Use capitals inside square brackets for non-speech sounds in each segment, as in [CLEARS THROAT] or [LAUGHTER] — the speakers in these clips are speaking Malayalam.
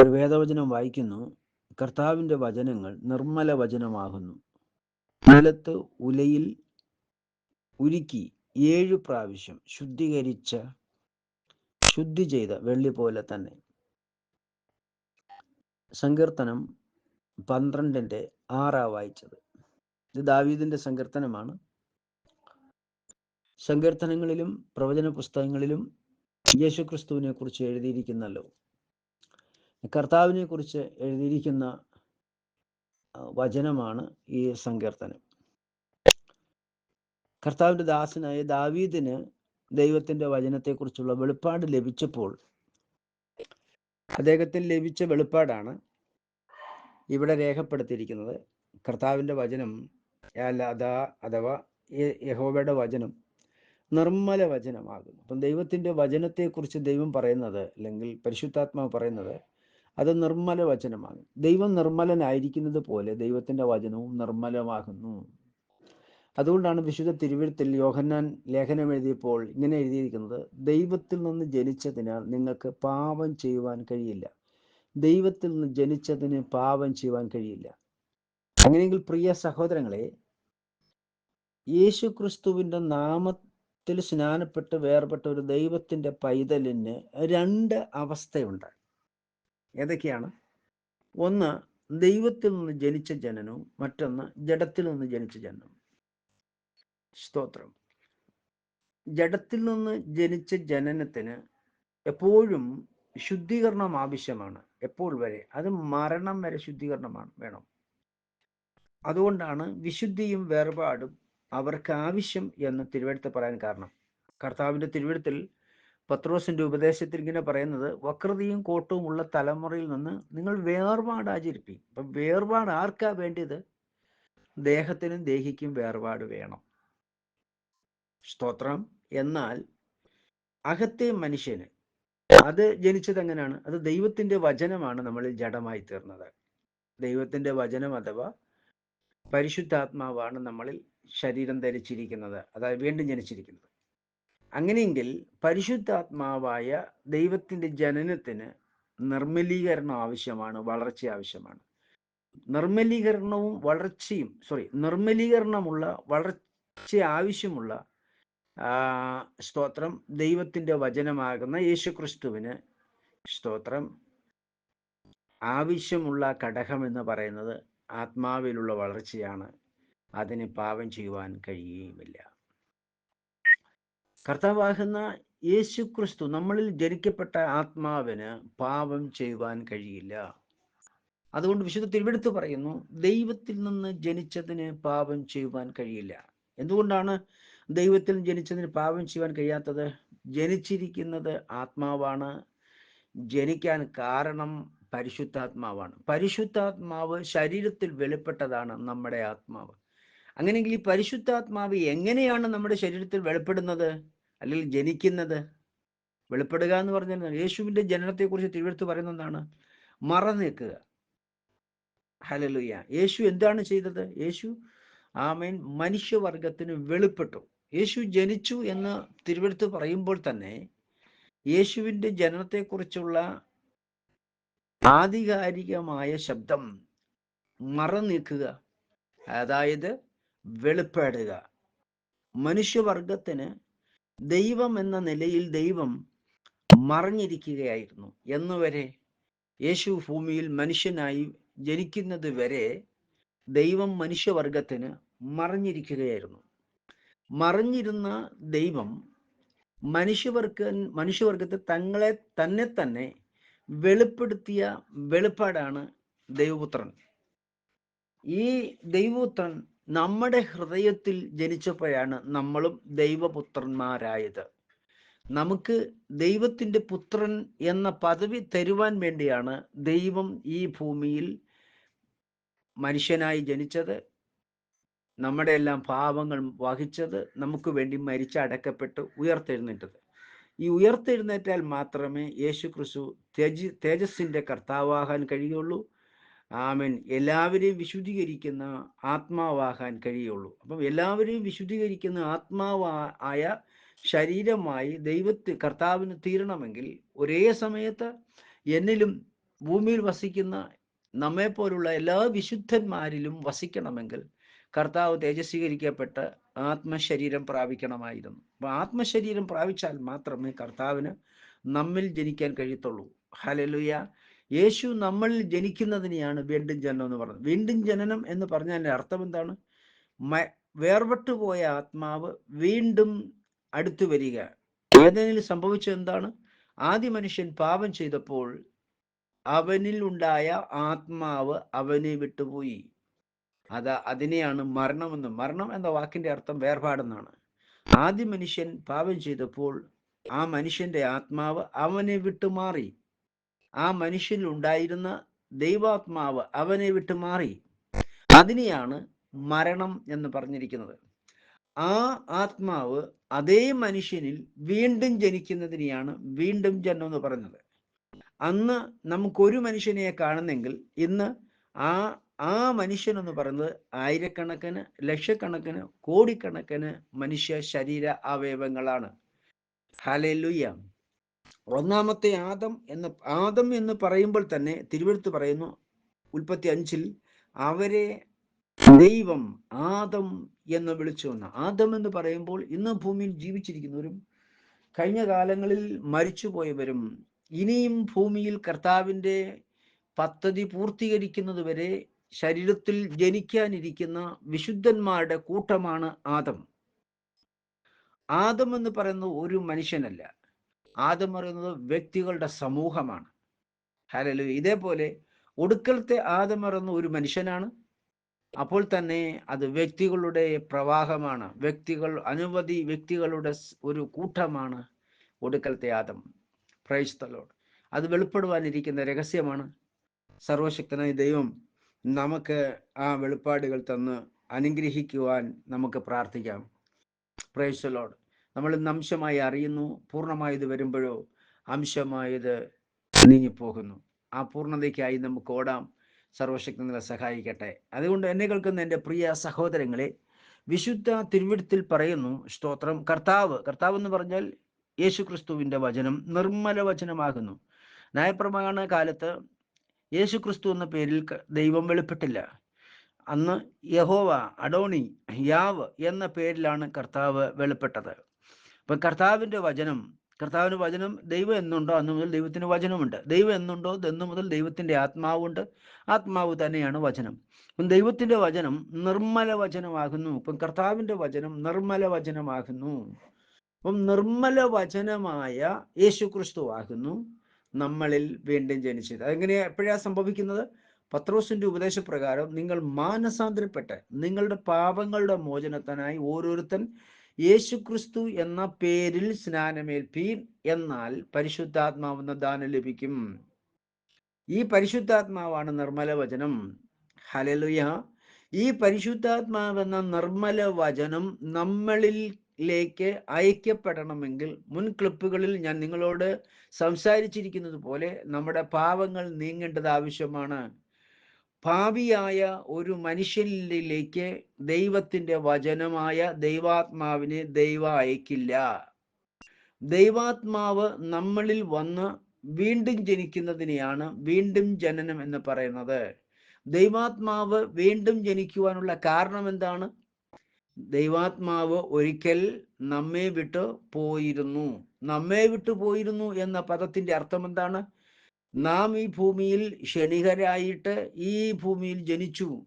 ഒരു വേദവചനം വായിക്കുന്നു. കർത്താവിന്റെ വചനങ്ങൾ നിർമ്മല വചനമാകുന്നു നിലത്ത് ഉലയിൽ ഉരുക്കി ഏഴു പ്രാവശ്യം ശുദ്ധീകരിച്ച ശുദ്ധി ചെയ്ത വെള്ളി പോലെ തന്നെ. സങ്കീർത്തനം പന്ത്രണ്ടിന്റെ ആറാ വായിച്ചത്. ഇത് ദാവീദിന്റെ സങ്കീർത്തനമാണ്. സങ്കീർത്തനങ്ങളിലും പ്രവചന പുസ്തകങ്ങളിലും യേശുക്രിസ്തുവിനെ കുറിച്ച് എഴുതിയിരിക്കുന്നല്ലോ. കർത്താവിനെ കുറിച്ച് എഴുതിയിരിക്കുന്ന വചനമാണ് ഈ സങ്കീർത്തനം. കർത്താവിന്റെ ദാസനായ ദാവീദിന് ദൈവത്തിന്റെ വചനത്തെക്കുറിച്ചുള്ള വെളിപ്പാട് ലഭിച്ചപ്പോൾ അദ്ദേഹത്തിന് ലഭിച്ച വെളിപ്പാടാണ് ഇവിടെ രേഖപ്പെടുത്തിയിരിക്കുന്നത്. കർത്താവിന്റെ വചനം അതാ അഥവാ യഹോബയുടെ വചനം നിർമ്മല വചനമാകുന്നു. അപ്പം ദൈവത്തിന്റെ വചനത്തെക്കുറിച്ച് ദൈവം പറയുന്നത് അല്ലെങ്കിൽ പരിശുദ്ധാത്മാവ് പറയുന്നത് അത് നിർമ്മല വചനമാണ്. ദൈവം നിർമ്മലനായിരിക്കുന്നത് പോലെ ദൈവത്തിന്റെ വചനവും നിർമ്മലമാകുന്നു. അതുകൊണ്ടാണ് വിശുദ്ധ തിരുവിഴുത്തിൽ യോഹന്നാൻ ലേഖനം എഴുതിയപ്പോൾ ഇങ്ങനെ എഴുതിയിരിക്കുന്നത് ദൈവത്തിൽ നിന്ന് ജനിച്ചതിനാൽ നിങ്ങൾക്ക് പാപം ചെയ്യുവാൻ കഴിയില്ല. ദൈവത്തിൽ നിന്ന് ജനിച്ചതിന് പാപം ചെയ്യുവാൻ കഴിയില്ല. അങ്ങനെയെങ്കിൽ പ്രിയ സഹോദരങ്ങളെ യേശു ക്രിസ്തുവിന്റെ നാമത്തിൽ സ്നാനപ്പെട്ട് വേർപെട്ട ഒരു ദൈവത്തിന്റെ പൈതലിന് രണ്ട് അവസ്ഥയുണ്ട്. ഏതൊക്കെയാണ്? ഒന്ന് ദൈവത്തിൽ നിന്ന് ജനിച്ച ജനനവും മറ്റൊന്ന് ജഡത്തിൽ നിന്ന് ജനിച്ച ജനനവും. സ്തോത്രം. ജഡത്തിൽ നിന്ന് ജനിച്ച ജനനത്തിന് എപ്പോഴും ശുദ്ധീകരണം ആവശ്യമാണ് എപ്പോൾ വരെ? അത് മരണം വരെ ശുദ്ധീകരണമാണ് വേണം. അതുകൊണ്ടാണ് വിശുദ്ധിയും വേർപാടും അവർക്ക് ആവശ്യം എന്ന് തിരുവഴുത്ത് പറയാൻ കാരണം. കർത്താവിന്റെ തിരുവഴുത്തിൽ പത്രോസിന്റെ ഉപദേശത്തിൽ ഇങ്ങനെ പറയുന്നത് വക്രതയും കോട്ടവും ഉള്ള തലമുറയിൽ നിന്ന് നിങ്ങൾ വേർപാട് ആചരിപ്പി അപ്പം വേർപാട് ആർക്കാ വേണ്ടിയത്? ദേഹത്തിനും ദേഹിക്കും വേർപാട് വേണം. സ്തോത്രം. എന്നാൽ അകത്തെ മനുഷ്യന് അത് ജനിച്ചത് എങ്ങനെയാണ്? അത് ദൈവത്തിന്റെ വചനമാണ് നമ്മളിൽ ജഡമായി തീർന്നത്. ദൈവത്തിന്റെ വചനം അഥവാ പരിശുദ്ധാത്മാവാണ് നമ്മളിൽ ശരീരം ധരിച്ചിരിക്കുന്നത്. അതായത് വീണ്ടും ജനിച്ചിരിക്കുന്നത്. അങ്ങനെയെങ്കിൽ പരിശുദ്ധാത്മാവായ ദൈവത്തിന്റെ ജനനത്തിന് നിർമ്മലീകരണം ആവശ്യമാണ് വളർച്ച ആവശ്യമാണ്. നിർമ്മലീകരണവും വളർച്ചയും സോറി നിർമ്മലീകരണമുള്ള വളർച്ച ആവശ്യമുള്ള സ്തോത്രം ദൈവത്തിന്റെ വചനമാകുന്ന യേശുക്രിസ്തുവിന് സ്തോത്രം. ആവശ്യമുള്ള ഘടകം എന്ന് പറയുന്നത് ആത്മാവിലുള്ള വളർച്ചയാണ്. അതിന് പാപം ചെയ്യുവാൻ കഴിയുകയുമില്ല. കർത്താവാകുന്ന യേശു ക്രിസ്തു നമ്മളിൽ ജനിക്കപ്പെട്ട ആത്മാവിന് പാപം ചെയ്യുവാൻ കഴിയില്ല. അതുകൊണ്ട് വിശുദ്ധ തിരുവെടുത്ത് പറയുന്നു ദൈവത്തിൽ നിന്ന് ജനിച്ചതിന് പാപം ചെയ്യുവാൻ കഴിയില്ല. എന്തുകൊണ്ടാണ് ദൈവത്തിൽ ജനിച്ചതിന് പാപം ചെയ്യുവാൻ കഴിയാത്തത്? ജനിച്ചിരിക്കുന്നത് ആത്മാവാണ് ജനിക്കാൻ കാരണം പരിശുദ്ധാത്മാവാണ്. പരിശുദ്ധാത്മാവ് ശരീരത്തിൽ വെളിപ്പെട്ടതാണ് നമ്മുടെ ആത്മാവ്. അങ്ങനെയെങ്കിൽ ഈ പരിശുദ്ധാത്മാവ് എങ്ങനെയാണ് നമ്മുടെ ശരീരത്തിൽ വെളിപ്പെടുന്നത്? അല്ലെങ്കിൽ ജനിക്കുന്നത്. വെളിപ്പെടുക എന്ന് പറഞ്ഞാൽ യേശുവിന്റെ ജനനത്തെക്കുറിച്ച് തിരുവെടുത്ത് പറയുന്ന എന്താണ് മറ നീക്കുക ഹലലുയ്യ യേശു എന്താണ് ചെയ്തത്? യേശു ആമേൻ. മനുഷ്യവർഗത്തിന് വെളിപ്പെട്ടു. യേശു ജനിച്ചു എന്ന് തിരുവെടുത്ത് പറയുമ്പോൾ തന്നെ യേശുവിന്റെ ജനനത്തെക്കുറിച്ചുള്ള ആധികാരികമായ ശബ്ദം മറനീക്കുക അതായത് വെളിപ്പെടുക. മനുഷ്യവർഗത്തിന് ദൈവം എന്ന നിലയിൽ ദൈവം മറിഞ്ഞിരിക്കുകയായിരുന്നു. എന്നുവരെ യേശു ഭൂമിയിൽ മനുഷ്യനായി ജനിക്കുന്നത് വരെ ദൈവം മനുഷ്യവർഗത്തിന് മറിഞ്ഞിരിക്കുകയായിരുന്നു. മറിഞ്ഞിരുന്ന ദൈവം മനുഷ്യവർഗ മനുഷ്യവർഗത്തെ തങ്ങളെ തന്നെ തന്നെ വെളിപ്പെടുത്തിയ വെളിപ്പാടാണ് ദൈവപുത്രൻ. ഈ ദൈവപുത്രൻ നമ്മുടെ ഹൃദയത്തിൽ ജനിച്ചപ്പോഴാണ് നമ്മളും ദൈവപുത്രന്മാരായത്. നമുക്ക് ദൈവത്തിന്റെ പുത്രൻ എന്ന പദവി തരുവാൻ വേണ്ടിയാണ് ദൈവം ഈ ഭൂമിയിൽ മനുഷ്യനായി ജനിച്ചത്. നമ്മുടെ എല്ലാം പാപങ്ങൾ വഹിച്ചത്. നമുക്ക് വേണ്ടി മരിച്ച അടക്കപ്പെട്ട് ഉയർത്തെഴുന്നേറ്റത്. ഈ ഉയർത്തെഴുന്നേറ്റാൽ മാത്രമേ യേശു ക്രിസ്തു തേജ് തേജസ്സിന്റെ കർത്താവാകാൻ കഴിയുള്ളൂ. ആമൻ. എല്ലാവരെയും വിശുദ്ധീകരിക്കുന്ന ആത്മാവാകാൻ കഴിയുള്ളൂ. അപ്പം എല്ലാവരെയും വിശുദ്ധീകരിക്കുന്ന ആത്മാവാ ആയ ശരീരമായി ദൈവത്തെ കർത്താവിന് തീരണമെങ്കിൽ ഒരേ സമയത്ത് എന്നിലും ഭൂമിയിൽ വസിക്കുന്ന നമ്മെ പോലുള്ള എല്ലാ വിശുദ്ധന്മാരിലും വസിക്കണമെങ്കിൽ കർത്താവ് തേജസ്വീകരിക്കപ്പെട്ട് ആത്മശരീരം പ്രാപിക്കണമായിരുന്നു. അപ്പൊ ആത്മശരീരം പ്രാപിച്ചാൽ മാത്രമേ കർത്താവിന് നമ്മിൽ ജനിക്കാൻ കഴിയത്തുള്ളൂ. ഹലലുയ യേശു നമ്മളിൽ ജനിക്കുന്നതിനെയാണ് വീണ്ടും ജനനം എന്ന് പറയുന്നത് വീണ്ടും ജനനം എന്ന് പറഞ്ഞതിന്റെ അർത്ഥം എന്താണ്? മ- വേർപെട്ടു പോയ ആത്മാവ് വീണ്ടും അടുത്തു വരിക. ഏതെങ്കിലും സംഭവിച്ചത് എന്താണ്? ആദ്യ മനുഷ്യൻ പാപം ചെയ്തപ്പോൾ അവനിൽ ഉണ്ടായ ആത്മാവ് അവനെ വിട്ടുപോയി. അത് അതിനെയാണ് മരണമെന്ന് മരണം എന്ന വാക്കിന്റെ അർത്ഥം വേർപാടെന്നാണ്. ആദ്യ മനുഷ്യൻ പാപം ചെയ്തപ്പോൾ ആ മനുഷ്യന്റെ ആത്മാവ് അവനെ വിട്ടുമാറി. ആ മനുഷ്യനിൽ ഉണ്ടായിരുന്ന ദൈവാത്മാവ് അവനെ വിട്ട് മാറി. അതിനെയാണ് മരണം എന്ന് പറഞ്ഞിരിക്കുന്നത്. ആ ആത്മാവ് അതേ മനുഷ്യനിൽ വീണ്ടും ജനിക്കുന്നതിനെയാണ് വീണ്ടും ജന്മം എന്ന് പറഞ്ഞത് അന്ന് നമുക്കൊരു മനുഷ്യനെ കാണുന്നെങ്കിൽ ഇന്ന് ആ ആ മനുഷ്യൻ എന്ന് പറയുന്നത് ആയിരക്കണക്കിന് ലക്ഷക്കണക്കിന് കോടിക്കണക്കിന് മനുഷ്യ ശരീര അവയവങ്ങളാണ്. ഹലലുയ്യ ഒന്നാമത്തെ ആദം എന്ന് ആദം എന്ന് പറയുമ്പോൾ തന്നെ തിരുവഴുത്ത് പറയുന്നു ഉൽപ്പത്തി അഞ്ചിൽ അവരെ ദൈവം ആദം എന്ന് വിളിച്ചു വന്ന. ആദം എന്ന് പറയുമ്പോൾ ഇന്ന് ഭൂമിയിൽ ജീവിച്ചിരിക്കുന്നവരും കഴിഞ്ഞ കാലങ്ങളിൽ മരിച്ചുപോയവരും ഇനിയും ഭൂമിയിൽ കർത്താവിന്റെ പദ്ധതി പൂർത്തീകരിക്കുന്നത് വരെ ശരീരത്തിൽ ജനിക്കാനിരിക്കുന്ന വിശുദ്ധന്മാരുടെ കൂട്ടമാണ് ആദം. ആദം എന്ന് പറയുന്നത് ഒരു മനുഷ്യനല്ല. ആദം പറയുന്നത് വ്യക്തികളുടെ സമൂഹമാണ്. ഹലലു ഇതേപോലെ ഒടുക്കലത്തെ ആദ്യം പറയുന്ന ഒരു മനുഷ്യനാണ്. അപ്പോൾ തന്നെ അത് വ്യക്തികളുടെ പ്രവാഹമാണ്. വ്യക്തികൾ അനവധി വ്യക്തികളുടെ ഒരു കൂട്ടമാണ് ഒടുക്കലത്തെ ആദം. പ്രൈസ്തലോട് അത് വെളിപ്പെടുവാനിരിക്കുന്ന രഹസ്യമാണ്. സർവശക്തനായ ദൈവം നമുക്ക് ആ വെളിപ്പാടുകൾ തന്ന് അനുഗ്രഹിക്കുവാൻ നമുക്ക് പ്രാർത്ഥിക്കാം. പ്രൈസ്തലോട് നമ്മൾ ഇന്ന് അംശമായി അറിയുന്നു. പൂർണമായത് വരുമ്പോഴോ അംശമായത് നീങ്ങിപ്പോകുന്നു. ആ പൂർണതയ്ക്കായി നമുക്ക് ഓടാം. സർവശക്തി സഹായിക്കട്ടെ. അതുകൊണ്ട് എന്നെ കേൾക്കുന്ന എന്റെ പ്രിയ സഹോദരങ്ങളെ വിശുദ്ധ തിരുവിടുത്തിൽ പറയുന്നു സ്തോത്രം കർത്താവ് കർത്താവ് എന്ന് പറഞ്ഞാൽ യേശു ക്രിസ്തുവിന്റെ വചനം നിർമ്മല വചനമാകുന്നു. ന്യായപ്രമാണ കാലത്ത് യേശു ക്രിസ്തു എന്ന പേരിൽ ദൈവം വെളിപ്പെട്ടില്ല. അന്ന് യഹോവ അഡോണി യാവ് എന്ന പേരിലാണ് കർത്താവ് വെളിപ്പെട്ടത്. അപ്പം കർത്താവിന്റെ വചനം കർത്താവിന് വചനം ദൈവം എന്നുണ്ടോ? അന്ന് മുതൽ ദൈവത്തിന് വചനമുണ്ട്. ദൈവം എന്നുണ്ടോ? എന്ന് മുതൽ ദൈവത്തിന്റെ ആത്മാവുണ്ട്. ആത്മാവ് തന്നെയാണ് വചനം. അപ്പം ദൈവത്തിന്റെ വചനം നിർമ്മല വചനമാകുന്നു. ഇപ്പം കർത്താവിന്റെ വചനം നിർമ്മല വചനമാകുന്നു. അപ്പം നിർമ്മല വചനമായ യേശു ക്രിസ്തു ആകുന്നു നമ്മളിൽ വീണ്ടും ജനിച്ചത്. അതെങ്ങനെയാ എപ്പോഴാ സംഭവിക്കുന്നത്? പത്രോസിന്റെ ഉപദേശപ്രകാരം നിങ്ങൾ മാനസാന്തരപ്പെട്ട് നിങ്ങളുടെ പാപങ്ങളുടെ മോചനത്തിനായി ഓരോരുത്തൻ യേശുക്രിസ്തു എന്ന പേരിൽ സ്നാനമേൽപ്പീൻ എന്നാൽ പരിശുദ്ധാത്മാവെന്ന ദാനം ലഭിക്കും. ഈ പരിശുദ്ധാത്മാവാണ് നിർമ്മല വചനം ഹലലുയ ഈ പരിശുദ്ധാത്മാവെന്ന നിർമ്മല വചനം നമ്മളിലേക്ക് അയക്കപ്പെടണമെങ്കിൽ മുൻ ക്ലിപ്പുകളിൽ ഞാൻ നിങ്ങളോട് സംസാരിച്ചിരിക്കുന്നത് പോലെ നമ്മുടെ പാവങ്ങൾ നീങ്ങേണ്ടത് ആവശ്യമാണ്. ഭാവിയായ ഒരു മനുഷ്യനിലേക്ക് ദൈവത്തിന്റെ വചനമായ ദൈവാത്മാവിനെ ദൈവ അയക്കില്ല. ദൈവാത്മാവ് നമ്മളിൽ വന്ന് വീണ്ടും ജനിക്കുന്നതിനെയാണ് വീണ്ടും ജനനം എന്ന് പറയുന്നത്. ദൈവാത്മാവ് വീണ്ടും ജനിക്കുവാനുള്ള കാരണം എന്താണ്? ദൈവാത്മാവ് ഒരിക്കൽ നമ്മെ വിട്ട് പോയിരുന്നു. നമ്മെ വിട്ടു പോയിരുന്നു എന്ന പദത്തിന്റെ അർത്ഥം എന്താണ്? നാം ഈ ഭൂമിയിൽ ക്ഷണികരായിട്ട് ഈ ഭൂമിയിൽ ജനിച്ചു.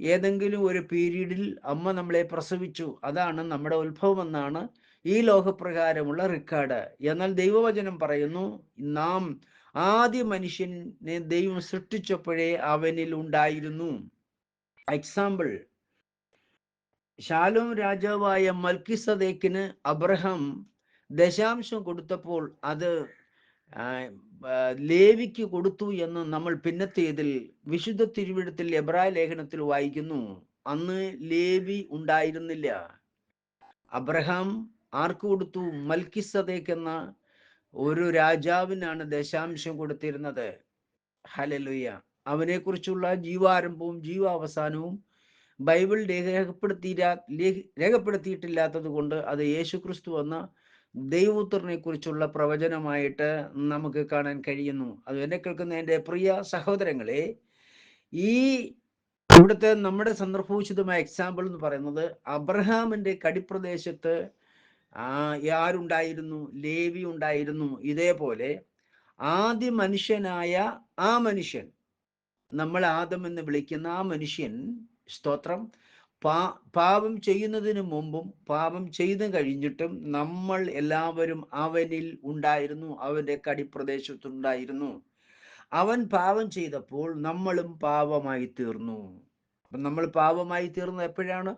ഏതെങ്കിലും ഒരു പീരീഡിൽ അമ്മ നമ്മളെ പ്രസവിച്ചു. അതാണ് നമ്മുടെ ഉത്ഭവം എന്നാണ് ഈ ലോകപ്രകാരമുള്ള റെക്കോർഡ്. എന്നാൽ ദൈവവചനം പറയുന്നു നാം ആദ്യ മനുഷ്യനെ ദൈവം സൃഷ്ടിച്ചപ്പോഴേ അവനിൽ ഉണ്ടായിരുന്നു. എക്സാമ്പിൾ ശാലോം രാജാവായ മൽക്കിസദേക്കിന് അബ്രഹാം ദശാംശം കൊടുത്തപ്പോൾ അത് ലേവിക്ക് കൊടുത്തു എന്ന് നമ്മൾ പിന്നത്തേതിൽ വിശുദ്ധ തിരുവിടത്തിൽ എബ്രായ ലേഖനത്തിൽ വായിക്കുന്നു. അന്ന് ലേവി ഉണ്ടായിരുന്നില്ല. അബ്രഹാം ആർക്ക് കൊടുത്തു? മൽക്കിസദേക്ക് എന്ന ഒരു രാജാവിനാണ് ദശാംശം കൊടുത്തിരുന്നത്. ഹലലുയ്യ അവനെക്കുറിച്ചുള്ള ജീവാരംഭവും ജീവാവസാനവും ബൈബിൾ രേഖപ്പെടുത്തി രേഖ- രേഖപ്പെടുത്തിയിട്ടില്ലാത്തത് കൊണ്ട് അത് യേശുക്രിസ്തു എന്ന ദൈവപുത്രനെ കുറിച്ചുള്ള പ്രവചനമായിട്ട് നമുക്ക് കാണാൻ കഴിയുന്നു. അത് എന്നെ കേൾക്കുന്ന എന്റെ പ്രിയ സഹോദരങ്ങളെ ഈ ഇവിടുത്തെ നമ്മുടെ സന്ദർഭോചിതമായ എക്സാമ്പിൾ എന്ന് പറയുന്നത് അബ്രഹാമിന്റെ കടിപ്രദേശത്ത് ആരുണ്ടായിരുന്നു? ലേവി ഉണ്ടായിരുന്നു. ഇതേപോലെ ആദ്യ മനുഷ്യനായ ആ മനുഷ്യൻ നമ്മൾ ആദം എന്ന് വിളിക്കുന്ന ആ മനുഷ്യൻ സ്തോത്രം പാ പാപം ചെയ്യുന്നതിന് മുമ്പും പാപം ചെയ്തു കഴിഞ്ഞിട്ടും നമ്മൾ എല്ലാവരും അവനിൽ ഉണ്ടായിരുന്നു അവന്റെ കടിപ്രദേശത്തുണ്ടായിരുന്നു. അവൻ പാപം ചെയ്തപ്പോൾ നമ്മളും പാപമായി തീർന്നു. അപ്പം നമ്മൾ പാപമായി തീർന്നത് എപ്പോഴാണ്?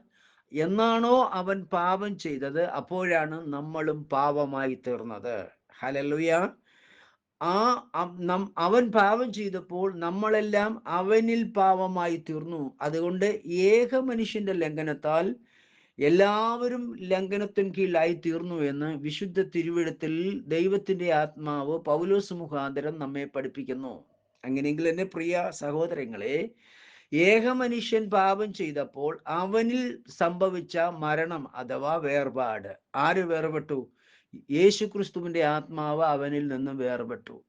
എന്നാണോ അവൻ പാപം ചെയ്തത് അപ്പോഴാണ് നമ്മളും പാപമായി തീർന്നത്. ഹലലുയ ആ അവൻ പാപം ചെയ്തപ്പോൾ നമ്മളെല്ലാം അവനിൽ പാപമായി തീർന്നു. അതുകൊണ്ട് ഏക മനുഷ്യന്റെ ലംഘനത്താൽ എല്ലാവരും ലംഘനത്തിന് കീഴിലായി തീർന്നു എന്ന് വിശുദ്ധ തിരുവിടത്തിൽ ദൈവത്തിന്റെ ആത്മാവ് പൗലോസ് മുഖാന്തരം നമ്മെ പഠിപ്പിക്കുന്നു. അങ്ങനെയെങ്കിൽ എന്നെ പ്രിയ സഹോദരങ്ങളെ ഏക മനുഷ്യൻ പാപം ചെയ്തപ്പോൾ അവനിൽ സംഭവിച്ച മരണം അഥവാ വേർപാട്. ആര് വേർപെട്ടു? യേശു ക്രിസ്തുവിന്റെ ആത്മാവ് അവനിൽ നിന്ന് വേർപെട്ടു.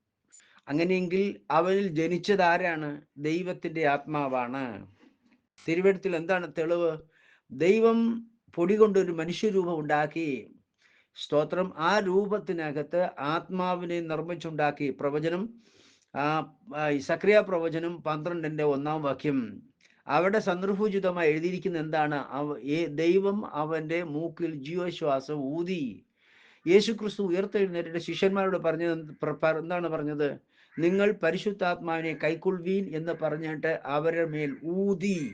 അങ്ങനെയെങ്കിൽ അവനിൽ ജനിച്ചത് ആരാണ്? ദൈവത്തിന്റെ ആത്മാവാണ്. തിരുവനന്തപുരത്തിൽ എന്താണ് തെളിവ്? ദൈവം പൊടി കൊണ്ടൊരു മനുഷ്യരൂപം ഉണ്ടാക്കി. സ്തോത്രം. ആ രൂപത്തിനകത്ത് ആത്മാവിനെ നിർമ്മിച്ചുണ്ടാക്കി. പ്രവചനം. ആ സക്രിയ പ്രവചനം പന്ത്രണ്ടിന്റെ ഒന്നാം വാക്യം. അവിടെ സന്ദർഭോചിതമായി എഴുതിയിരിക്കുന്ന എന്താണ്? ദൈവം അവന്റെ മൂക്കിൽ ജീവശ്വാസം ഊതി. യേശു ക്രിസ്തു ശിഷ്യന്മാരോട് പറഞ്ഞത് എന്താണ് പറഞ്ഞത്? നിങ്ങൾ പരിശുദ്ധാത്മാവിനെ കൈക്കൊള്ളുവീൻ എന്ന് പറഞ്ഞിട്ട് അവരുടെ മേൽ ഊതി.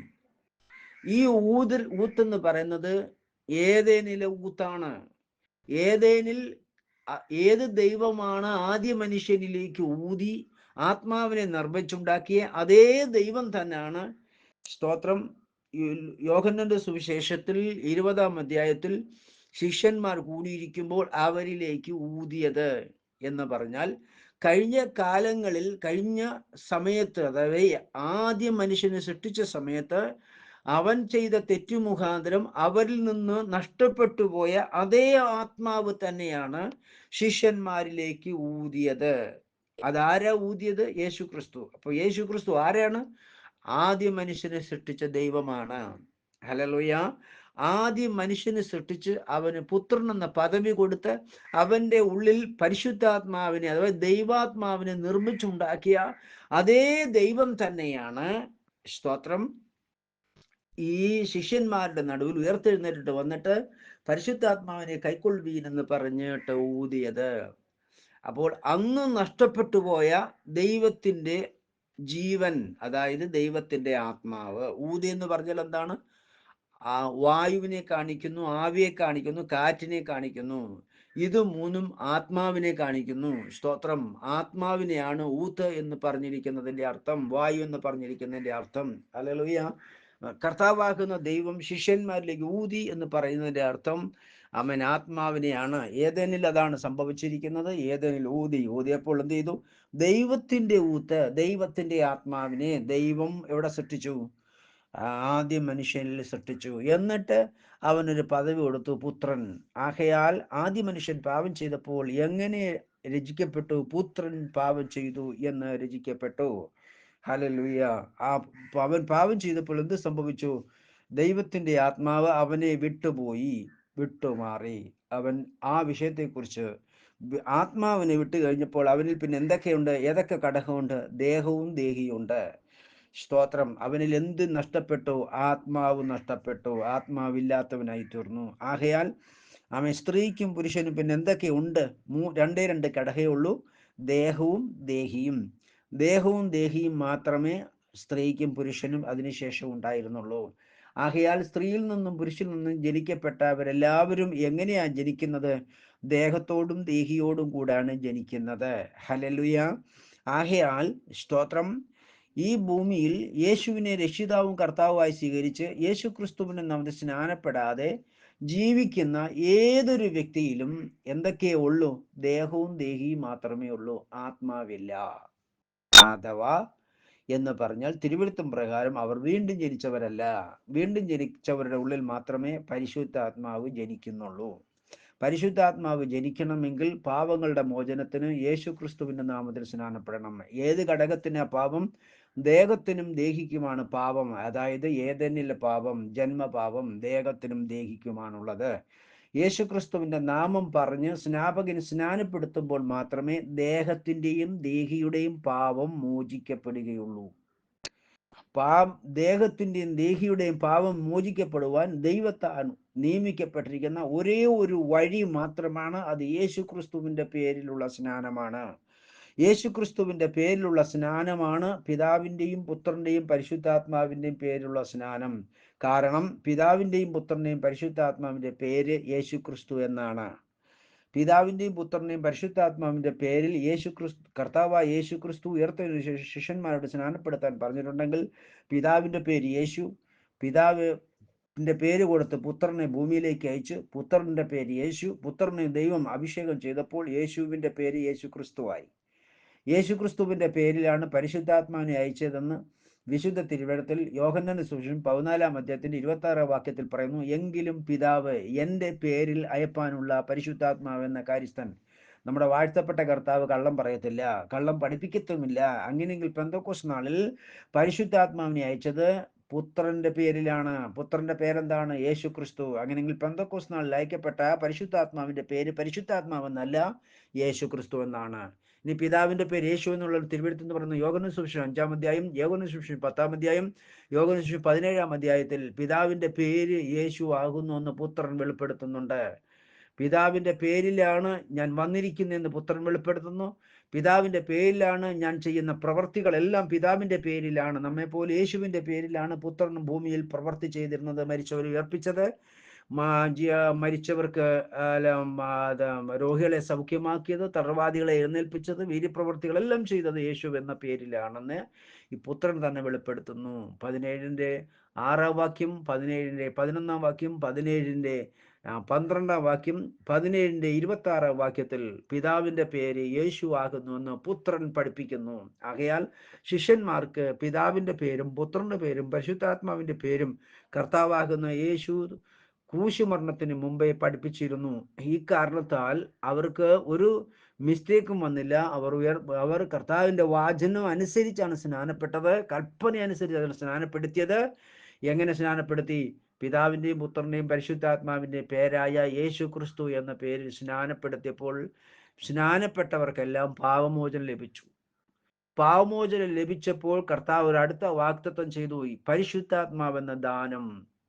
ഈ ഊതിൽ ഊത്തെന്ന് പറയുന്നത് ഏതേനിലെ ഊത്താണ്? ഏതേനിൽ ഏത് ദൈവമാണ് ആദ്യ മനുഷ്യനിലേക്ക് ഊതി ആത്മാവിനെ നിർമ്മിച്ചുണ്ടാക്കിയ അതേ ദൈവം തന്നെയാണ്. സ്തോത്രം യോഹന്നന്റെ സുവിശേഷത്തിൽ ഇരുപതാം അധ്യായത്തിൽ ശിഷ്യന്മാർ കൂടിയിരിക്കുമ്പോൾ അവരിലേക്ക് ഊതിയത് എന്ന് പറഞ്ഞാൽ കഴിഞ്ഞ കാലങ്ങളിൽ കഴിഞ്ഞ സമയത്ത് അതായത് ആദ്യ മനുഷ്യനെ സൃഷ്ടിച്ച സമയത്ത് അവൻ ചെയ്ത തെറ്റു മുഖാന്തരം അവരിൽ നിന്ന് നഷ്ടപ്പെട്ടു പോയ അതേ ആത്മാവ് തന്നെയാണ് ശിഷ്യന്മാരിലേക്ക് ഊതിയത്. അതാരാ ഊതിയത്? യേശു ക്രിസ്തു അപ്പൊ യേശു ക്രിസ്തു ആരാണ്? ആദ്യ മനുഷ്യനെ സൃഷ്ടിച്ച ദൈവമാണ്. ഹലലോയ ആദ്യ മനുഷ്യനെ സൃഷ്ടിച്ച് അവന് പുത്രൻ എന്ന പദവി കൊടുത്ത് അവന്റെ ഉള്ളിൽ പരിശുദ്ധാത്മാവിനെ അഥവാ ദൈവാത്മാവിനെ നിർമ്മിച്ചുണ്ടാക്കിയ അതേ ദൈവം തന്നെയാണ് സ്തോത്രം. ഈ ശിഷ്യന്മാരുടെ നടുവിൽ ഉയർത്തെഴുന്നേറ്റിട്ട് വന്നിട്ട് പരിശുദ്ധാത്മാവിനെ കൈക്കൊള്ളുവീൻ എന്ന് പറഞ്ഞിട്ട് ഊതിയത്. അപ്പോൾ അന്ന് നഷ്ടപ്പെട്ടു പോയ ദൈവത്തിന്റെ ജീവൻ അതായത് ദൈവത്തിന്റെ ആത്മാവ് ഊതി എന്ന് പറഞ്ഞാൽ എന്താണ്? ആ വായുവിനെ കാണിക്കുന്നു ആവിയെ കാണിക്കുന്നു കാറ്റിനെ കാണിക്കുന്നു. ഇത് മൂന്നും ആത്മാവിനെ കാണിക്കുന്നു. സ്തോത്രം. ആത്മാവിനെയാണ് ഊത്ത് എന്ന് പറഞ്ഞിരിക്കുന്നതിന്റെ അർത്ഥം വായു എന്ന് പറഞ്ഞിരിക്കുന്നതിന്റെ അർത്ഥം. അല്ലെ കർത്താവാകുന്ന ദൈവം ശിഷ്യന്മാരിലേക്ക് ഊതി എന്ന് പറയുന്നതിന്റെ അർത്ഥം അവൻ ആത്മാവിനെയാണ്. ഏതേനിൽ അതാണ് സംഭവിച്ചിരിക്കുന്നത്? ഏതേനിൽ ഊതി. ഊതിയപ്പോൾ എന്ത് ചെയ്തു? ദൈവത്തിന്റെ ഊത്ത് ദൈവത്തിന്റെ ആത്മാവിനെ ദൈവം എവിടെ സൃഷ്ടിച്ചു? ആദ്യ മനുഷ്യനിൽ സൃഷ്ടിച്ചു. എന്നിട്ട് അവനൊരു പദവി കൊടുത്തു പുത്രൻ. ആകയാൽ ആദ്യ മനുഷ്യൻ പാപം ചെയ്തപ്പോൾ എങ്ങനെ രചിക്കപ്പെട്ടു? പുത്രൻ പാപം ചെയ്തു എന്ന് രചിക്കപ്പെട്ടു. ഹലലുയ ആ അവൻ പാപം ചെയ്തപ്പോൾ എന്ത് സംഭവിച്ചു? ദൈവത്തിന്റെ ആത്മാവ് അവനെ വിട്ടുപോയി വിട്ടുമാറി. അവൻ ആ വിഷയത്തെക്കുറിച്ച് ആത്മാവിനെ വിട്ടു കഴിഞ്ഞപ്പോൾ അവനിൽ പിന്നെ എന്തൊക്കെയുണ്ട്? ഏതൊക്കെ ഘടകമുണ്ട്? ദേഹവും ദേഹിയുണ്ട്. സ്തോത്രം. അവനിൽ എന്ത് നഷ്ടപ്പെട്ടു? ആത്മാവ് നഷ്ടപ്പെട്ടു. ആത്മാവില്ലാത്തവനായി തീർന്നു. ആകയാൽ അവൻ സ്ത്രീക്കും പുരുഷനും പിന്നെ എന്തൊക്കെ ഉണ്ട്? മൂ രണ്ടേ രണ്ട് ഘടകേ ഉള്ളൂ. ദേഹവും ദേഹിയും. ദേഹവും ദേഹിയും മാത്രമേ സ്ത്രീക്കും പുരുഷനും അതിനുശേഷം ഉണ്ടായിരുന്നുള്ളൂ. ആകയാൽ സ്ത്രീയിൽ നിന്നും പുരുഷനിൽ നിന്നും ജനിക്കപ്പെട്ടവരെല്ലാവരും എങ്ങനെയാ ജനിക്കുന്നത്? ദേഹത്തോടും ദേഹിയോടും കൂടാണ് ജനിക്കുന്നത്. ഹലലുയ ആകയാൽ സ്തോത്രം. ഈ ഭൂമിയിൽ യേശുവിനെ രക്ഷിതാവും കർത്താവുമായി സ്വീകരിച്ച് യേശു ക്രിസ്തുവിനെ നമ്മുടെ സ്നാനപ്പെടാതെ ജീവിക്കുന്ന ഏതൊരു വ്യക്തിയിലും എന്തൊക്കെയേ ഉള്ളൂ? ദേഹവും ദേഹിയും മാത്രമേ ഉള്ളൂ. ആത്മാവില്ല. അഥവാ എന്ന് പറഞ്ഞാൽ തിരുവഴുത്തും പ്രകാരം അവർ വീണ്ടും ജനിച്ചവരല്ല. വീണ്ടും ജനിച്ചവരുടെ ഉള്ളിൽ മാത്രമേ പരിശുദ്ധാത്മാവ് ജനിക്കുന്നുള്ളൂ. പരിശുദ്ധാത്മാവ് ജനിക്കണമെങ്കിൽ പാപങ്ങളുടെ മോചനത്തിന് യേശു ക്രിസ്തുവിന്റെ നാമത്തിൽ സ്നാനപ്പെടണം. ഏത് ഘടകത്തിന് പാപം? ദേഹത്തിനും ദേഹിക്കുമാണ് പാപം. അതായത് ഏതെന്നിലെ പാപം ജന്മപാപം ദേഹത്തിനും ദേഹിക്കുമാണുള്ളത്. യേശുക്രിസ്തുവിന്റെ നാമം പറഞ്ഞ് സ്നാപകന് സ്നാനപ്പെടുത്തുമ്പോൾ മാത്രമേ ദേഹത്തിന്റെയും ദേഹിയുടെയും പാപം മോചിക്കപ്പെടുകയുള്ളൂ. പാ ദേഹത്തിന്റെയും ദേഹിയുടെയും പാപം മോചിക്കപ്പെടുവാൻ ദൈവത്താൽ നിയമിക്കപ്പെട്ടിരിക്കുന്ന ഒരേ ഒരു വഴി മാത്രമാണ് അത് യേശുക്രിസ്തുവിന്റെ പേരിലുള്ള സ്നാനമാണ്. യേശുക്രിസ്തുവിന്റെ പേരിലുള്ള സ്നാനമാണ് പിതാവിന്റെയും പുത്രന്റെയും പരിശുദ്ധാത്മാവിന്റെയും പേരിലുള്ള സ്നാനം. കാരണം പിതാവിന്റെയും പുത്രന്റെയും പരിശുദ്ധാത്മാവിന്റെ പേര് യേശുക്രിസ്തു എന്നാണ്. പിതാവിന്റെയും പുത്രന്റെയും പരിശുദ്ധാത്മാവിന്റെ പേരിൽ യേശു ക്രിസ്തു കർത്താവായ യേശു ക്രിസ്തു ഉയർത്തതിനു ശേഷം ശിഷ്യന്മാരോട് സ്നാനപ്പെടുത്താൻ പറഞ്ഞിട്ടുണ്ടെങ്കിൽ പിതാവിന്റെ പേര് യേശു പിതാവ് പേര് കൊടുത്ത് പുത്രനെ ഭൂമിയിലേക്ക് അയച്ച് പുത്രന്റെ പേര് യേശു പുത്രനെ ദൈവം അഭിഷേകം ചെയ്തപ്പോൾ യേശുവിന്റെ പേര് യേശു ക്രിസ്തുവായി യേശു ക്രിസ്തുവിന്റെ പേരിലാണ് പരിശുദ്ധാത്മാവിനെ അയച്ചതെന്ന് വിശുദ്ധ തിരുവനന്തപുരത്തിൽ യോഹന്നന്റെ സുവിശേഷം പതിനാലാം അധ്യായത്തിന്റെ ഇരുപത്തി ആറാം വാക്യത്തിൽ പറയുന്നു എങ്കിലും പിതാവ് എന്റെ പേരിൽ അയപ്പാനുള്ള പരിശുദ്ധാത്മാവ് എന്ന കാര്യസ്ഥൻ നമ്മുടെ വാഴ്ത്തപ്പെട്ട കർത്താവ് കള്ളം പറയത്തില്ല കള്ളം പഠിപ്പിക്കത്തുമില്ല. അങ്ങനെയെങ്കിൽ പെന്തക്കോസ് നാളിൽ പരിശുദ്ധാത്മാവിനെ അയച്ചത് പുത്രന്റെ പേരിലാണ് പുത്രന്റെ പേരെന്താണ്? യേശു ക്രിസ്തു അങ്ങനെയെങ്കിൽ പെന്തക്കോസ് നാളിൽ അയക്കപ്പെട്ട പരിശുദ്ധാത്മാവിന്റെ പേര് പരിശുദ്ധാത്മാവെന്നല്ല യേശു ക്രിസ്തു എന്നാണ്. ഇനി പിതാവിന്റെ പേര് യേശു എന്നുള്ള തിരുവഴുത്ത് എന്ന് പറയുന്ന യോഗന സുവിശേഷം അഞ്ചാം അധ്യായം യോഗന സുവിശേഷം പത്താം അധ്യായം യോഗന സുവിശേഷം പതിനേഴാം അധ്യായത്തിൽ പിതാവിന്റെ പേര് യേശു ആകുന്നു എന്ന് പുത്രൻ വെളിപ്പെടുത്തുന്നുണ്ട്. പിതാവിന്റെ പേരിലാണ് ഞാൻ വന്നിരിക്കുന്നതെന്ന് പുത്രൻ വെളിപ്പെടുത്തുന്നു. പിതാവിന്റെ പേരിലാണ് ഞാൻ ചെയ്യുന്ന പ്രവർത്തികളെല്ലാം പിതാവിന്റെ പേരിലാണ്. നമ്മെ പോലെ യേശുവിന്റെ പേരിലാണ് പുത്രൻ ഭൂമിയിൽ പ്രവർത്തി ചെയ്തിരുന്നത്. മരിച്ചവർ ഉയർപ്പിച്ചത്. മരിച്ചവർക്ക് രോഗികളെ സൗഖ്യമാക്കിയത് തടവാദികളെ എഴുന്നേൽപ്പിച്ചത് വീര്യപ്രവർത്തികളെല്ലാം ചെയ്തത് യേശു എന്ന പേരിലാണെന്ന് ഈ പുത്രൻ തന്നെ വെളിപ്പെടുത്തുന്നു. പതിനേഴിന്റെ ആറാം വാക്യം പതിനേഴിന്റെ പതിനൊന്നാം വാക്യം പതിനേഴിന്റെ പന്ത്രണ്ടാം വാക്യം പതിനേഴിന്റെ ഇരുപത്തി ആറാം വാക്യത്തിൽ പിതാവിന്റെ പേര് യേശു ആകുന്നുവെന്ന് പുത്രൻ പഠിപ്പിക്കുന്നു. ആകയാൽ ശിഷ്യന്മാർക്ക് പിതാവിന്റെ പേരും പുത്രന്റെ പേരും പരിശുദ്ധാത്മാവിന്റെ പേരും കർത്താവാകുന്ന യേശു ക്രൂശുമരണത്തിന് മുമ്പേ പഠിപ്പിച്ചിരുന്നു. ഈ കാരണത്താൽ അവർക്ക് ഒരു മിസ്റ്റേക്കും വന്നില്ല. അവർ ഉയർ അവർ കർത്താവിന്റെ വാചനം അനുസരിച്ചാണ് സ്നാനപ്പെട്ടത്. കൽപ്പന അനുസരിച്ചാണ് സ്നാനപ്പെടുത്തിയത്. എങ്ങനെ സ്നാനപ്പെടുത്തി? പിതാവിന്റെയും പുത്രന്റെയും പരിശുദ്ധാത്മാവിന്റെയും പേരായ യേശു ക്രിസ്തു എന്ന പേരിൽ സ്നാനപ്പെടുത്തിയപ്പോൾ സ്നാനപ്പെട്ടവർക്കെല്ലാം പാവമോചനം ലഭിച്ചു. പാവമോചനം ലഭിച്ചപ്പോൾ കർത്താവ് ഒരു അടുത്ത വാക്തത്വം ചെയ്തു. ഈ പരിശുദ്ധാത്മാവെന്ന ദാനം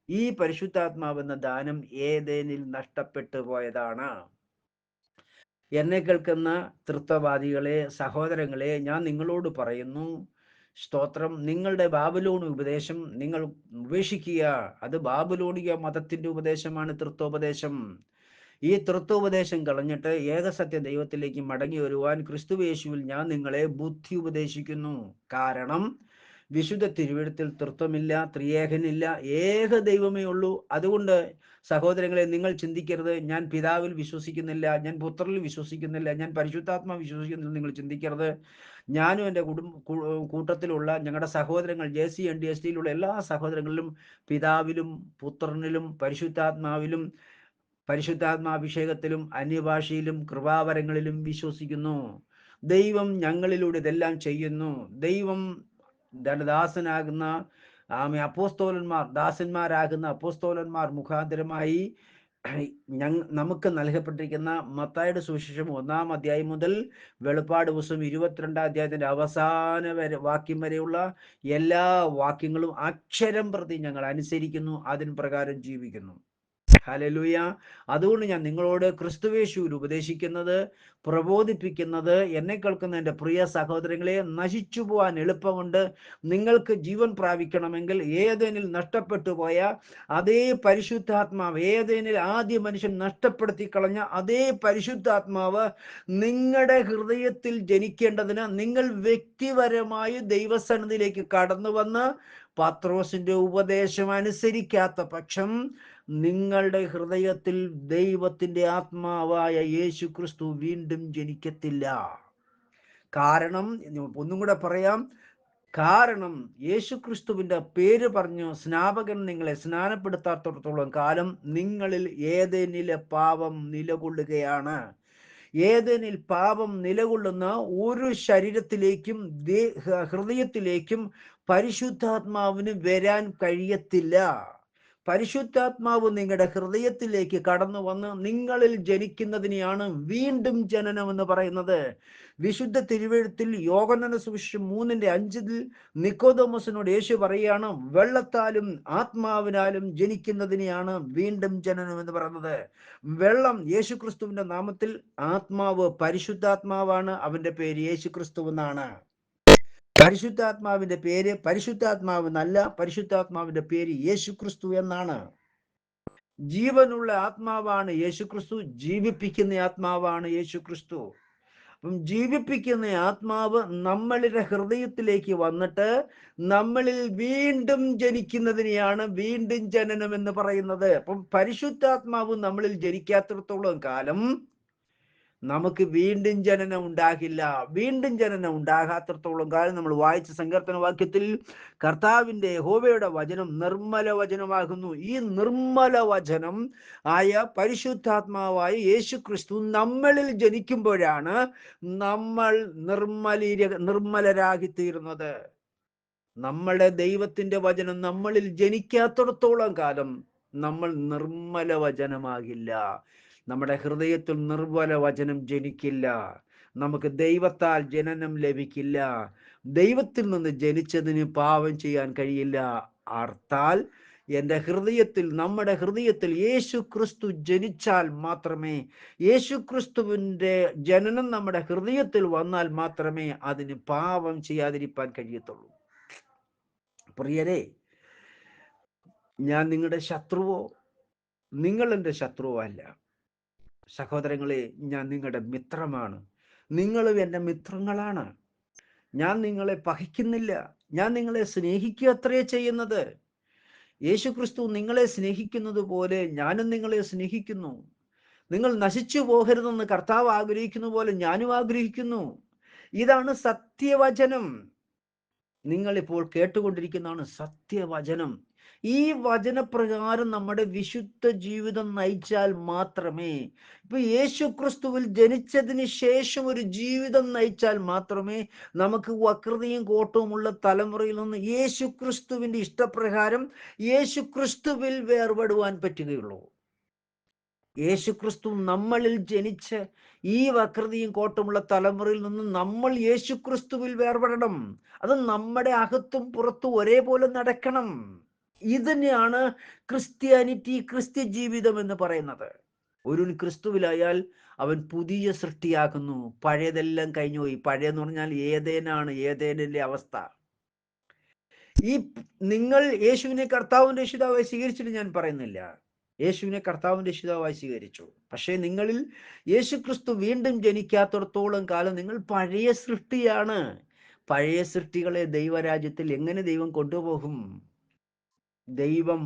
ഈ പരിശുദ്ധാത്മാവെന്ന ദാനം ഏതേനിൽ നഷ്ടപ്പെട്ടു പോയതാണ്. എന്നെ കേൾക്കുന്ന തൃത്വവാദികളെ സഹോദരങ്ങളെ ഞാൻ നിങ്ങളോട് പറയുന്നു സ്തോത്രം. നിങ്ങളുടെ ബാബുലോൺ ഉപദേശം നിങ്ങൾ ഉപേക്ഷിക്കുക. അത് ബാബുലോണിക മതത്തിന്റെ ഉപദേശമാണ് തൃത്വോപദേശം. ഈ തൃത്വോപദേശം കളഞ്ഞിട്ട് ഏകസത്യ ദൈവത്തിലേക്ക് മടങ്ങി വരുവാൻ ക്രിസ്തുവേശുവിൽ ഞാൻ നിങ്ങളെ ബുദ്ധി ഉപദേശിക്കുന്നു. കാരണം വിശുദ്ധ തിരുവിടത്തിൽ തൃത്വമില്ല ത്രിയേകനില്ല ഏക ദൈവമേ ഉള്ളൂ. അതുകൊണ്ട് സഹോദരങ്ങളെ നിങ്ങൾ ചിന്തിക്കരുത്. ഞാൻ പിതാവിൽ വിശ്വസിക്കുന്നില്ല ഞാൻ പുത്രനിൽ വിശ്വസിക്കുന്നില്ല ഞാൻ പരിശുദ്ധാത്മ വിശ്വസിക്കുന്നില്ല നിങ്ങൾ ചിന്തിക്കരുത്. ഞാനും എന്റെ കുടുംബ കൂട്ടത്തിലുള്ള ഞങ്ങളുടെ സഹോദരങ്ങൾ J C N D S ടിയിലുള്ള എല്ലാ സഹോദരങ്ങളിലും പിതാവിലും പുത്രനിലും പരിശുദ്ധാത്മാവിലും പരിശുദ്ധാത്മാഭിഷേകത്തിലും അന്യഭാഷയിലും കൃപാവരങ്ങളിലും വിശ്വസിക്കുന്നു. ദൈവം ഞങ്ങളിലൂടെ ഇതെല്ലാം ചെയ്യുന്നു. ദൈവം ദാസനാകുന്ന ആമെ അപ്പോസ്തോലന്മാർ ദാസന്മാരാകുന്ന അപ്പോസ്തോലന്മാർ മുഖാന്തരമായി [CLEARS THROAT] ഞങ്ങ നമുക്ക് നൽകപ്പെട്ടിരിക്കുന്ന മത്തായുടെ സുവിശേഷം ഒന്നാം അധ്യായം മുതൽ വെളുപ്പാട് ദിവസം ഇരുപത്തിരണ്ടാം അധ്യായത്തിന്റെ അവസാന വരെ വാക്യം വരെയുള്ള എല്ലാ വാക്യങ്ങളും അക്ഷരം പ്രതി ഞങ്ങൾ അനുസരിക്കുന്നു അതിന് പ്രകാരം ജീവിക്കുന്നു. ഹലലുയ അതുകൊണ്ട് ഞാൻ നിങ്ങളോട് ക്രിസ്തുവേശുവിൽ ഉപദേശിക്കുന്നത് പ്രബോധിപ്പിക്കുന്നത് എന്നെ കേൾക്കുന്ന എന്റെ പ്രിയ സഹോദരങ്ങളെ നശിച്ചു പോകാൻ എളുപ്പമുണ്ട്. നിങ്ങൾക്ക് ജീവൻ പ്രാപിക്കണമെങ്കിൽ ഏതേനിൽ നഷ്ടപ്പെട്ടു പോയ അതേ പരിശുദ്ധാത്മാവ് ഏതേനിൽ ആദ്യ മനുഷ്യൻ നഷ്ടപ്പെടുത്തി കളഞ്ഞ അതേ പരിശുദ്ധാത്മാവ് നിങ്ങളുടെ ഹൃദയത്തിൽ ജനിക്കേണ്ടതിന് നിങ്ങൾ വ്യക്തിപരമായി ദൈവസന്നിധിയിലേക്ക് കടന്നു വന്ന് പത്രോസിന്റെ ഉപദേശം അനുസരിക്കാത്ത പക്ഷം നിങ്ങളുടെ ഹൃദയത്തിൽ ദൈവത്തിന്റെ ആത്മാവായ യേശു ക്രിസ്തു വീണ്ടും ജനിക്കത്തില്ല. കാരണം ഒന്നും കൂടെ പറയാം. കാരണം യേശുക്രിസ്തുവിന്റെ പേര് പറഞ്ഞു സ്നാപകൻ നിങ്ങളെ സ്നാനപ്പെടുത്താത്തടത്തോളം കാലം നിങ്ങളിൽ ഏതേനിലെ പാപം നിലകൊള്ളുകയാണ്. ഏതേനിൽ പാപം നിലകൊള്ളുന്ന ഒരു ശരീരത്തിലേക്കും ഹൃദയത്തിലേക്കും പരിശുദ്ധാത്മാവിന് വരാൻ കഴിയത്തില്ല. പരിശുദ്ധാത്മാവ് നിങ്ങളുടെ ഹൃദയത്തിലേക്ക് കടന്നു വന്ന് നിങ്ങളിൽ ജനിക്കുന്നതിനെയാണ് വീണ്ടും ജനനം എന്ന് പറയുന്നത്. വിശുദ്ധ തിരുവഴുത്തിൽ യോഗനന സുവിശേഷം മൂന്നിന്റെ അഞ്ചിൽ നിക്കോദോമസിനോട് യേശു പറയുകയാണ് വെള്ളത്താലും ആത്മാവിനാലും ജനിക്കുന്നതിനെയാണ് വീണ്ടും ജനനം എന്ന് പറയുന്നത്. വെള്ളം യേശുക്രിസ്തുവിന്റെ നാമത്തിൽ ആത്മാവ് പരിശുദ്ധാത്മാവാണ് അവന്റെ പേര് യേശുക്രിസ്തു എന്നാണ്. പരിശുദ്ധാത്മാവിന്റെ പേര് പരിശുദ്ധാത്മാവ് എന്നല്ല പരിശുദ്ധാത്മാവിന്റെ പേര് യേശുക്രിസ്തു എന്നാണ്. ജീവനുള്ള ആത്മാവാണ് യേശുക്രിസ്തു ജീവിപ്പിക്കുന്ന ആത്മാവാണ് യേശുക്രിസ്തു. അപ്പം ജീവിപ്പിക്കുന്ന ആത്മാവ് നമ്മളുടെ ഹൃദയത്തിലേക്ക് വന്നിട്ട് നമ്മളിൽ വീണ്ടും ജനിക്കുന്നതിനെയാണ് വീണ്ടും ജനനം എന്ന് പറയുന്നത്. അപ്പം പരിശുദ്ധാത്മാവ് നമ്മളിൽ ജനിക്കാത്തിടത്തോളം കാലം നമുക്ക് വീണ്ടും ജനനം ഉണ്ടാകില്ല. വീണ്ടും ജനനം ഉണ്ടാകാത്തടത്തോളം കാലം നമ്മൾ വായിച്ച സങ്കീർത്തന വാക്യത്തിൽ കർത്താവിന്റെ ഹോവയുടെ വചനം നിർമ്മല വചനമാകുന്നു. ഈ നിർമ്മല വചനം ആയ പരിശുദ്ധാത്മാവായ യേശു ക്രിസ്തു നമ്മളിൽ ജനിക്കുമ്പോഴാണ് നമ്മൾ നിർമ്മലീര നിർമ്മലരാകി തീരുന്നത് നമ്മുടെ ദൈവത്തിന്റെ വചനം നമ്മളിൽ ജനിക്കാത്തിടത്തോളം കാലം നമ്മൾ നിർമ്മല വചനമാകില്ല. നമ്മുടെ ഹൃദയത്തിൽ നിർബല വചനം ജനിക്കില്ല. നമുക്ക് ദൈവത്താൽ ജനനം ലഭിക്കില്ല. ദൈവത്തിൽ നിന്ന് ജനിച്ചതിന് പാവം ചെയ്യാൻ കഴിയില്ല. അർത്ഥാൽ എന്റെ ഹൃദയത്തിൽ നമ്മുടെ ഹൃദയത്തിൽ യേശു ക്രിസ്തു ജനിച്ചാൽ മാത്രമേ യേശു ക്രിസ്തുവിന്റെ ജനനം നമ്മുടെ ഹൃദയത്തിൽ വന്നാൽ മാത്രമേ അതിന് പാവം ചെയ്യാതിരിക്കാൻ കഴിയത്തുള്ളൂ. പ്രിയരെ ഞാൻ നിങ്ങളുടെ ശത്രുവോ? നിങ്ങൾ എന്റെ ശത്രുവോ അല്ല. സഹോദരങ്ങളെ ഞാൻ നിങ്ങളുടെ മിത്രമാണ്. നിങ്ങളും എന്റെ മിത്രങ്ങളാണ്. ഞാൻ നിങ്ങളെ പഹിക്കുന്നില്ല. ഞാൻ നിങ്ങളെ സ്നേഹിക്കുക അത്രേ ചെയ്യുന്നത്. യേശു ക്രിസ്തു നിങ്ങളെ സ്നേഹിക്കുന്നത് പോലെ ഞാനും നിങ്ങളെ സ്നേഹിക്കുന്നു. നിങ്ങൾ നശിച്ചു പോകരുതെന്ന് കർത്താവ് ആഗ്രഹിക്കുന്ന പോലെ ഞാനും ആഗ്രഹിക്കുന്നു. ഇതാണ് സത്യവചനം. നിങ്ങൾ ഇപ്പോൾ കേട്ടുകൊണ്ടിരിക്കുന്നതാണ് സത്യവചനം. ഈ വചനപ്രകാരം നമ്മുടെ വിശുദ്ധ ജീവിതം നയിച്ചാൽ മാത്രമേ ഇപ്പൊ യേശു ക്രിസ്തുവിൽ ജനിച്ചതിന് ശേഷം ഒരു ജീവിതം നയിച്ചാൽ മാത്രമേ നമുക്ക് വക്രതയും കോട്ടവുമുള്ള തലമുറയിൽ നിന്ന് യേശു ക്രിസ്തുവിന്റെ ഇഷ്ടപ്രകാരം യേശു ക്രിസ്തുവിൽ വേർപെടുവാൻ പറ്റുകയുള്ളൂ. യേശു ക്രിസ്തു നമ്മളിൽ ജനിച്ച് ഈ വക്രതയും കോട്ടമുള്ള തലമുറയിൽ നിന്ന് നമ്മൾ യേശു ക്രിസ്തുവിൽ വേർപെടണം. അത് നമ്മുടെ അകത്തും പുറത്തും ഒരേപോലെ നടക്കണം. ഇതിനെയാണ് ക്രിസ്ത്യാനിറ്റി ക്രിസ്ത്യ ജീവിതം എന്ന് പറയുന്നത്. ഒരു ക്രിസ്തുവിലായാൽ അവൻ പുതിയ സൃഷ്ടിയാക്കുന്നു പഴയതെല്ലാം കഴിഞ്ഞുപോയി. പഴയെന്ന് പറഞ്ഞാൽ ഏതേനാണ് ഏതേനിന്റെ അവസ്ഥ. ഈ നിങ്ങൾ യേശുവിനെ കർത്താവിന്റെ രക്ഷിതാവായി സ്വീകരിച്ചിട്ട് ഞാൻ പറയുന്നില്ല. യേശുവിനെ കർത്താവിന്റെ രക്ഷിതാവായി സ്വീകരിച്ചു. പക്ഷേ നിങ്ങളിൽ യേശു ക്രിസ്തു വീണ്ടും ജനിക്കാത്തടത്തോളം കാലം നിങ്ങൾ പഴയ സൃഷ്ടിയാണ്. പഴയ സൃഷ്ടികളെ ദൈവരാജ്യത്തിൽ എങ്ങനെ ദൈവം കൊണ്ടുപോകും? ദൈവം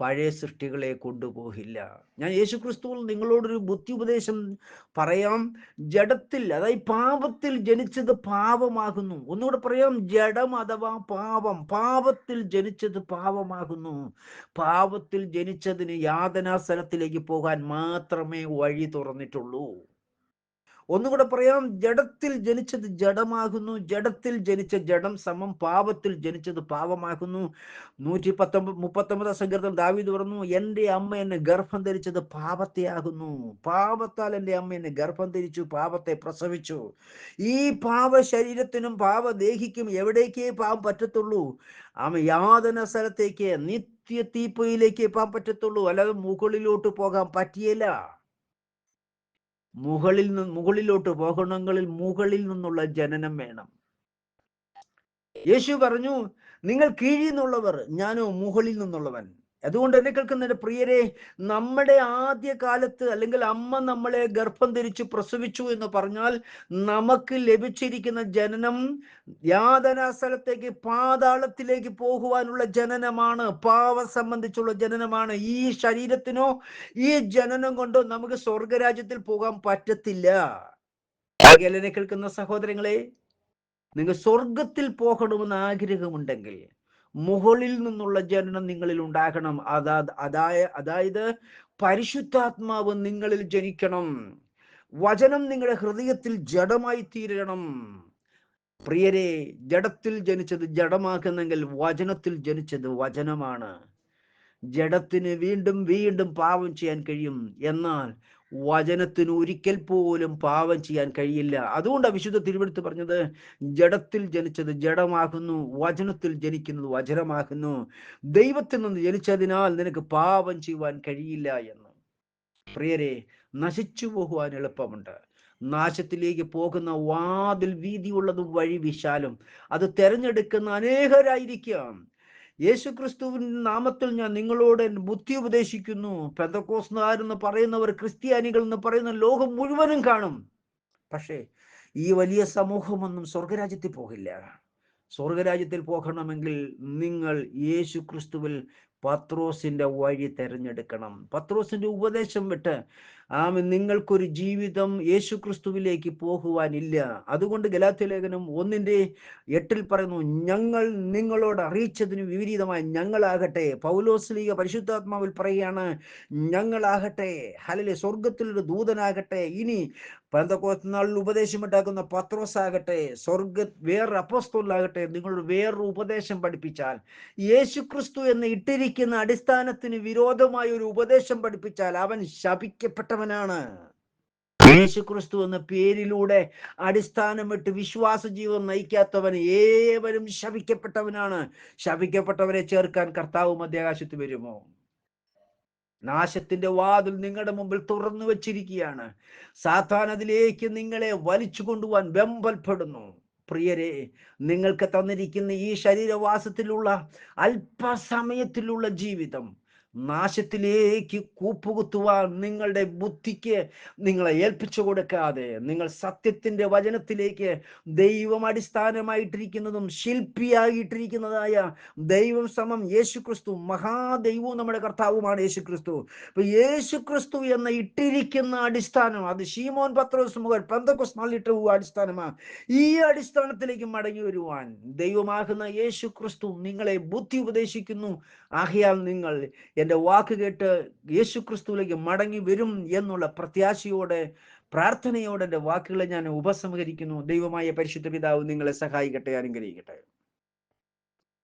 പഴയ സൃഷ്ടികളെ കൊണ്ടുപോകില്ല. ഞാൻ യേശു ക്രിസ്തുവിൽ നിങ്ങളോടൊരു ബുദ്ധി ഉപദേശം പറയാം. ജഡത്തിൽ അതായത് പാപത്തിൽ ജനിച്ചത് പാപമാകുന്നു. ഒന്നുകൂടെ പറയാം. ജഡം അഥവാ പാപം പാപത്തിൽ ജനിച്ചത് പാപമാകുന്നു. പാപത്തിൽ ജനിച്ചതിന് യാതനാസ്ഥലത്തിലേക്ക് പോകാൻ മാത്രമേ വഴി തുറന്നിട്ടുള്ളൂ. ഒന്നുകൂടെ പറയാം. ജഡത്തിൽ ജനിച്ചത് ജഡമാകുന്നു. ജഡത്തിൽ ജനിച്ച ജഡം സമം പാപത്തിൽ ജനിച്ചത് പാപമാകുന്നു. നൂറ്റി പത്തൊമ്പത് മുപ്പത്തൊമ്പതാം സങ്കീർത്തനം ദാവീദ് പറഞ്ഞു എന്റെ അമ്മ എന്നെ ഗർഭം ധരിച്ചത് പാപത്തെയാകുന്നു. പാപത്താൽ എന്റെ അമ്മ എന്നെ ഗർഭം ധരിച്ചു പാപത്തെ പ്രസവിച്ചു. ഈ പാപ ശരീരത്തിനും പാപദേഹിക്കും എവിടേക്കേ പാപം പറ്റത്തുള്ളൂ? ആമ യാതന സ്ഥലത്തേക്ക് നിത്യ തീപ്പൊയിലേക്ക് പോകാൻ പറ്റത്തുള്ളൂ. അല്ലാതെ മുകളിലോട്ട് പോകാൻ പറ്റിയല്ല. മുകളിൽ നിന്ന് മുകളിലോട്ട് പോകണങ്ങളിൽ മുകളിൽ നിന്നുള്ള ജനനം വേണം. യേശു പറഞ്ഞു നിങ്ങൾ കീഴിൽ നിന്നുള്ളവർ ഞാനോ മുകളിൽ നിന്നുള്ളവൻ. അതുകൊണ്ട് എന്നെ കേൾക്കുന്ന പ്രിയരെ നമ്മുടെ ആദ്യ കാലത്ത് അല്ലെങ്കിൽ അമ്മ നമ്മളെ ഗർഭം ധരിച്ചു പ്രസവിച്ചു എന്ന് പറഞ്ഞാൽ നമുക്ക് ലഭിച്ചിരിക്കുന്ന ജനനം യാതനാ സ്ഥലത്തേക്ക് പാതാളത്തിലേക്ക് പോകുവാനുള്ള ജനനമാണ് പാവ സംബന്ധിച്ചുള്ള ജനനമാണ്. ഈ ശരീരത്തിനോ ഈ ജനനം കൊണ്ടോ നമുക്ക് സ്വർഗരാജ്യത്തിൽ പോകാൻ പറ്റത്തില്ല. കേൾക്കുന്ന സഹോദരങ്ങളെ നിങ്ങൾ സ്വർഗത്തിൽ പോകണമെന്ന് ആഗ്രഹമുണ്ടെങ്കിൽ മുകളിൽ നിന്നുള്ള ജനനം നിങ്ങളിൽ ഉണ്ടാകണം. അതാ അതായ അതായത് പരിശുദ്ധാത്മാവ് നിങ്ങളിൽ ജനിക്കണം. വചനം നിങ്ങളുടെ ഹൃദയത്തിൽ ജഡമായി തീരണം. പ്രിയരെ ജഡത്തിൽ ജനിച്ചത് ജഡമാക്കുന്നെങ്കിൽ വചനത്തിൽ ജനിച്ചത് വചനമാണ്. ജഡത്തിന് വീണ്ടും വീണ്ടും പാപം ചെയ്യാൻ കഴിയും. എന്നാൽ വചനത്തിന് ഒരിക്കൽ പോലും പാപം ചെയ്യാൻ കഴിയില്ല. അതുകൊണ്ടാണ് വിശുദ്ധ തിരുവെടുത്ത് പറഞ്ഞത് ജഡത്തിൽ ജനിച്ചത് ജഡമാകുന്നു വചനത്തിൽ ജനിക്കുന്നത് വചനമാകുന്നു. ദൈവത്തിൽ നിന്ന് ജനിച്ചതിനാൽ നിനക്ക് പാപം ചെയ്യുവാൻ കഴിയില്ല എന്ന്. പ്രിയരെ നശിച്ചു പോകുവാൻ എളുപ്പമുണ്ട്. നാശത്തിലേക്ക് പോകുന്ന വാതിൽ വീതിയുള്ളതും വഴി വിശാലം. അത് തെരഞ്ഞെടുക്കുന്ന അനേകരായിരിക്കാം. യേശുക്രിസ്തുവിൻ നാമത്തിൽ ഞാൻ നിങ്ങളോട് ബുദ്ധി ഉപദേശിക്കുന്നു. പെന്തക്കോസ്നാരെന്ന് പറയുന്നവർ ക്രിസ്ത്യാനികൾ എന്ന് പറയുന്ന ലോകം മുഴുവനും കാണും. പക്ഷേ ഈ വലിയ സമൂഹമൊന്നും സ്വർഗരാജ്യത്തിൽ പോകില്ല. സ്വർഗരാജ്യത്തിൽ പോകണമെങ്കിൽ നിങ്ങൾ യേശു ക്രിസ്തുവിൽ പത്രോസിന്റെ വഴി തിരഞ്ഞെടുക്കണം. പത്രോസിന്റെ ഉപദേശം വിട്ട് ആമ നിങ്ങൾക്കൊരു ജീവിതം യേശു ക്രിസ്തുവിലേക്ക് പോകുവാനില്ല. അതുകൊണ്ട് ഗലാത്യ ലേഖനം ഒന്നിന്റെ എട്ടിൽ പറയുന്നു ഞങ്ങൾ നിങ്ങളോട് അറിയിച്ചതിന് വിപരീതമായി ഞങ്ങളാകട്ടെ. പൗലോസ്ലീഗ പരിശുദ്ധാത്മാവിൽ പറയുകയാണ് ഞങ്ങളാകട്ടെ. ഹലലെ സ്വർഗത്തിൽ ഒരു ദൂതനാകട്ടെ. ഇനി പന്തക്കോത്തനാളിൽ ഉപദേശമുണ്ടാക്കുന്ന പത്രോസ് ആകട്ടെ സ്വർഗ വേറൊരു അപ്പോസ്തോലാകട്ടെ നിങ്ങളൊരു വേറൊരു ഉപദേശം പഠിപ്പിച്ചാൽ യേശു ക്രിസ്തു എന്ന് ഇട്ടിരിക്കുന്ന അടിസ്ഥാനത്തിന് വിരോധമായ ഒരു ഉപദേശം പഠിപ്പിച്ചാൽ അവൻ ശപിക്കപ്പെട്ടവനാണ്. യേശു ക്രിസ്തു എന്ന പേരിലൂടെ അടിസ്ഥാനമിട്ട് വിശ്വാസ ജീവിതം നയിക്കാത്തവൻ ഏവരും ശപിക്കപ്പെട്ടവനാണ്. ശപിക്കപ്പെട്ടവരെ ചേർക്കാൻ കർത്താവ് മധ്യാകാശത്ത് വരുമോ? നാശത്തിന്റെ വാതിൽ നിങ്ങളുടെ മുമ്പിൽ തുറന്നു വച്ചിരിക്കുകയാണ്. സാത്താൻ അതിലേക്ക് നിങ്ങളെ വലിച്ചു കൊണ്ടുപോകാൻ വെമ്പൽപ്പെടുന്നു. പ്രിയരെ നിങ്ങൾക്ക് തന്നിരിക്കുന്ന ഈ ശരീരവാസത്തിലുള്ള അല്പസമയത്തിലുള്ള ജീവിതം നാശത്തിലേക്ക് കൂപ്പുകുത്തുവാൻ നിങ്ങളുടെ ബുദ്ധിക്ക് നിങ്ങളെ ഏൽപ്പിച്ചു കൊടുക്കാതെ നിങ്ങൾ സത്യത്തിന്റെ വചനത്തിലേക്ക് ദൈവം അടിസ്ഥാനമായിട്ടിരിക്കുന്നതും ശില്പിയായിട്ടിരിക്കുന്നതായ ദൈവം സമം യേശു ക്രിസ്തു മഹാദൈവവും നമ്മുടെ കർത്താവുമാണ് യേശു ക്രിസ്തു അപ്പൊ യേശു ക്രിസ്തു എന്ന ഇട്ടിരിക്കുന്ന അടിസ്ഥാനം അത് ഷീമോൻ പത്രോസ് മുതൽ പെന്തക്കൊസ് അടിസ്ഥാനമാണ് ഈ അടിസ്ഥാനത്തിലേക്ക് മടങ്ങി വരുവാൻ ദൈവമാകുന്ന യേശു ക്രിസ്തു നിങ്ങളെ ബുദ്ധി ഉപദേശിക്കുന്നു. ആകയാൽ നിങ്ങൾ എന്റെ വാക്ക് കേട്ട് യേശു ക്രിസ്തുവിലേക്ക് മടങ്ങി വരും എന്നുള്ള പ്രത്യാശയോടെ പ്രാർത്ഥനയോടെ എന്റെ വാക്കുകളെ ഞാൻ ഉപസംഹരിക്കുന്നു. ദൈവമായ പരിശുദ്ധ പിതാവ് നിങ്ങളെ സഹായിക്കട്ടെ അനുഗ്രഹിക്കട്ടെ.